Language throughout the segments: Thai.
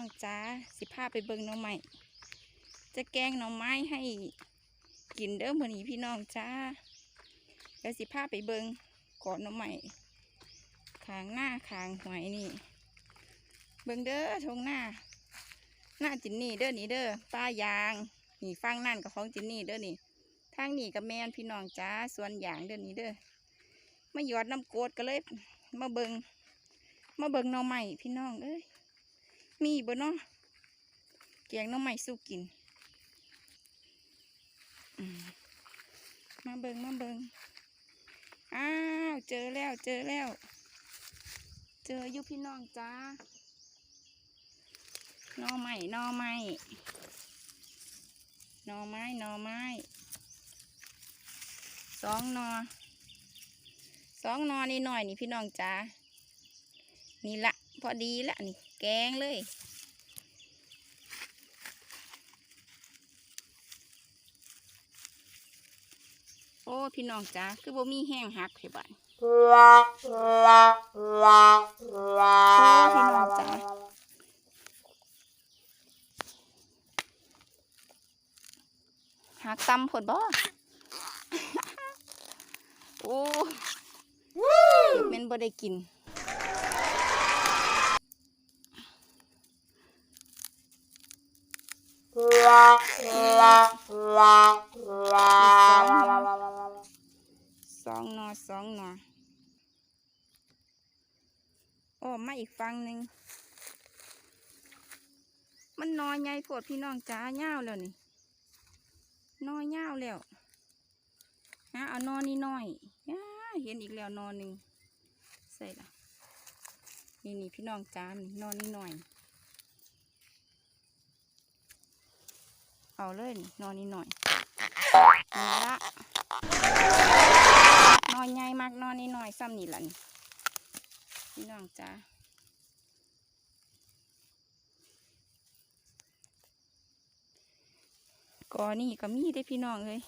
องจ้าสิพาไปเบิ่งน่องไม้จะแกงน่องไม้ให้กินเด้อมือนี้พี่น้องจ้าแล้วสิพาไปเบิ่งก่อนหน่อไม้ขางหน้าขางหวยนี่ เบิ่งเด้อทงหน้า หน้าจินนี่เด้อนี่เด้อป้ายางนี่ฟังนั่นกับของจินนี่เด้อนี่ทางนี่กับแมนพี่น้องจ้าสวนยางเด้อนี่เด้อมาหยอดน้ำโกดก็เลย มาเบิงมาเบิงน่อใหม่พี่น้องเอ้ย มีบ่เนาะแกงน่องใหม่สู้กินมาเบิงมาเบิงอ้าวเจอแล้วเจอแล้ว เจออยู่พี่น้องจ้าน่อใหม่น่อใหม่น่อไม้น่อไม้สองนอสองนอนนี่หน่อยนี่พี่น้องจ้านี่ละพอดีละนี่ แกงเลย โอ้พี่น้องจ้าคือบ่มีแห้งหักเทบันโอ้พี่น้องจ้าหักตำผดบ่โอ้เมนบ่ได้กิน สองหนอสองหนอโอ้มาอีกฟังหนึ่งมันนอใหญ่โพดพี่น้องจ้าเงาแล้วนี่นอเงาแล้วฮะเอานอนนี่น้อยเห็นอีกแล้วนอนหนึ่งใส่ละนี่นี่พี่น้องจ้านี่นอนี่น้อย เอาเลยนี่นอนี่น้อยนี่ละนอนใหญ่มากนอนนี่น้อยซ้ำนี่ละนี่พี่น้องจ้าก่อนี่ก็มีได้พี่น้องเลย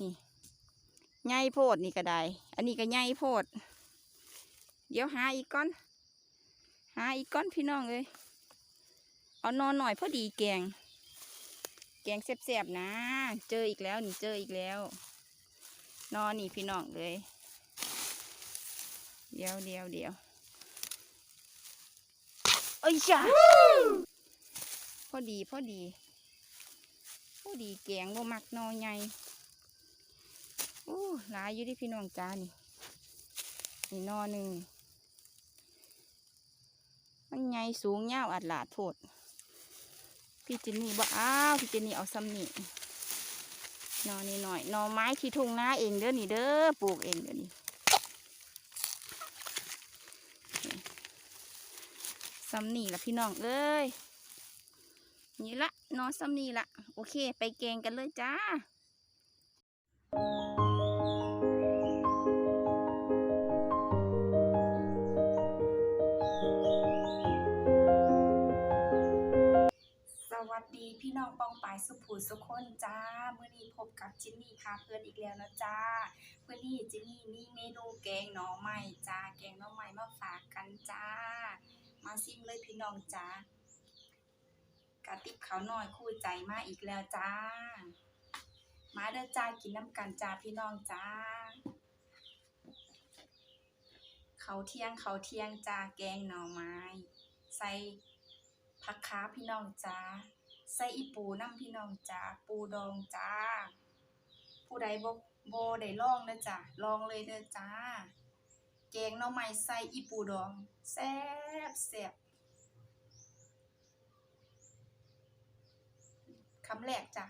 นี่ใหญ่โพดนี่ก็ได้ อันนี้ก็ใหญ่โพด เดี๋ยวหาอีกก้อน หาอีกก้อนพี่น้องเลย เอานอนหน่อยพอดีแกง แกงแซ่บๆนะ เจออีกแล้วนี่เจออีกแล้ว นอนนี่พี่น้องเลย เดี๋ยวเดี๋ยวเดี๋ยวเอ้ยจ้าพอดีพอดีพอดีแกงบ่มักนอใหญ่โอ้หลายอยู่ที่พี่น้องจ้านี่นี่นอหนึ่งมันใหญ่สูงยาวอัดหลาดโพด พี่จินนี่บ่อ้าวพี่จินนี่เอาซ้ำนี่นอนี่หน่อยนอไม้ที่ทุ่งนาเองเด้อนี่เด้อปลูกเองเด้อนี่ซ้ำนี่ละพี่น้องเอ้ยนี่ละนอซ้ำนี่ละโอเค ไปแกงกันเลยจ้า ดีพี่น้องปองปายสุภูสุคนจ้าเมื่อนี้พบกับจินนี่ค่ะเพื่อนอีกแล้วนะจ้าเมื่อนี้จินนี่มีเมนูแกงหน่อไม้จ้าแกงหน่อไม้มาฝากกันจ้า มาซิมเลยพี่น้องจ้ากระติบเขาหน่อยคู่ใจมาอีกแล้วจ้า มาเด้อจ้ากินน้ำกันจ้าพี่น้องจ้าเขาเที่ยงเขาเที่ยงจ้าแกงหน่อไม้ ใส่ผักขาพี่น้องจ้า ใส่อีปูน้ำพี่น้องจ้าปูดองจ้า ผู้ใดบ่บ่ได้ลองเด้อจ้าลองเลยเด้อจ้าแกงหน่อไม้ใส่อีปูดองแซ่บแซ่บคำแรกจ้ะ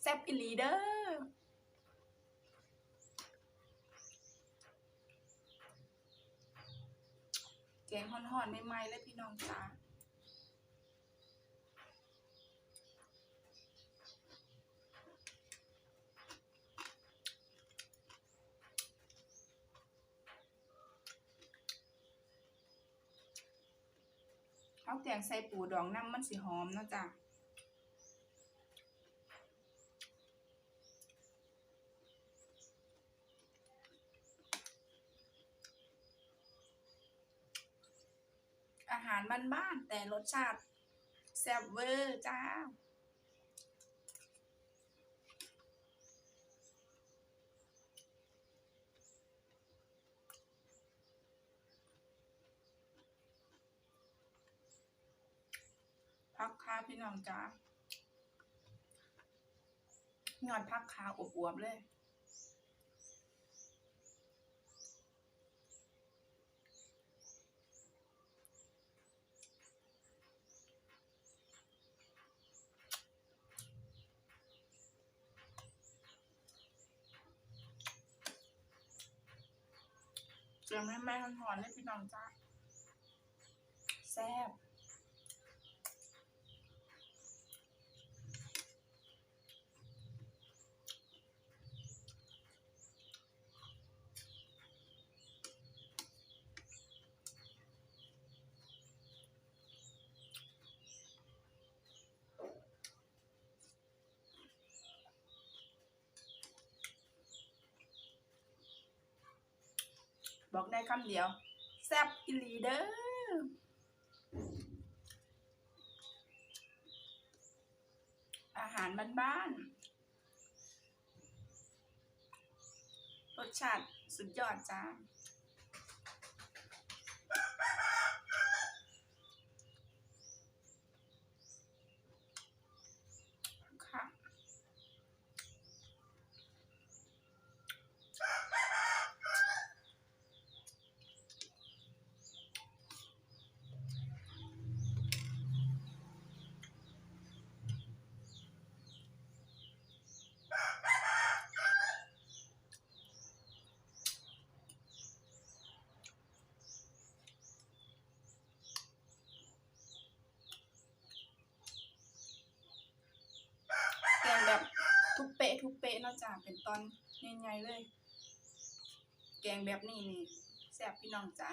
แซ่บอีหลีเด้อแกง หอนใหม่ๆเลยพี่น้องจ้าเอาแกงใส่ปูดองน้ำมันสีหอมเนาะจ้ะารบ้านๆแต่รสชาติแซ่บเวอร์จ้าพักค้าพี่น้องจ้าหยอดพักขาอวบๆเลย เสียงแม่แม่ทอนๆเลยพี่น้องจ้าแซ่บ บอกได้คำเดียว แซ่บอีลีเด้ออาหารบ้านๆรสชาติสุดยอดจ้า ค่ะ แกงแบบ ทุกเป๊ะนะจ้ะเป็นตอนใหญ่ๆเลย แกงแบบนี้นี่แซ่บพี่น้องจ้ะ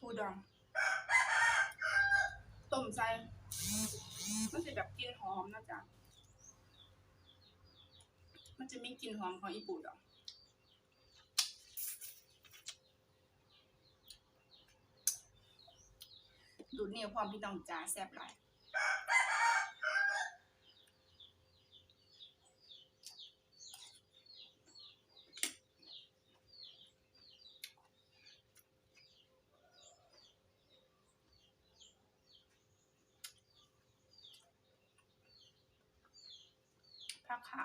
ปูดองต้มใส่ มันจะแบบกลิ่นหอมนะจ๊ะ มันจะมีกลิ่นหอมของอีปุ่นองดูดเหนียวความพี่น้องจ้าแซ่บหลาย พักค่ะ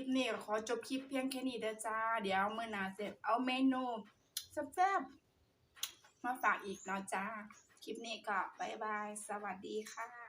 ลิปนี้ขอจบคลิปเพียงแค่นี้เด้อจ้า เดี๋ยวเมื่อนาเสร็จเอาเมนูแซ่บๆมาฝากอีกเนาะจ้า คลิปนี้ก็บายบาย สวัสดีค่ะ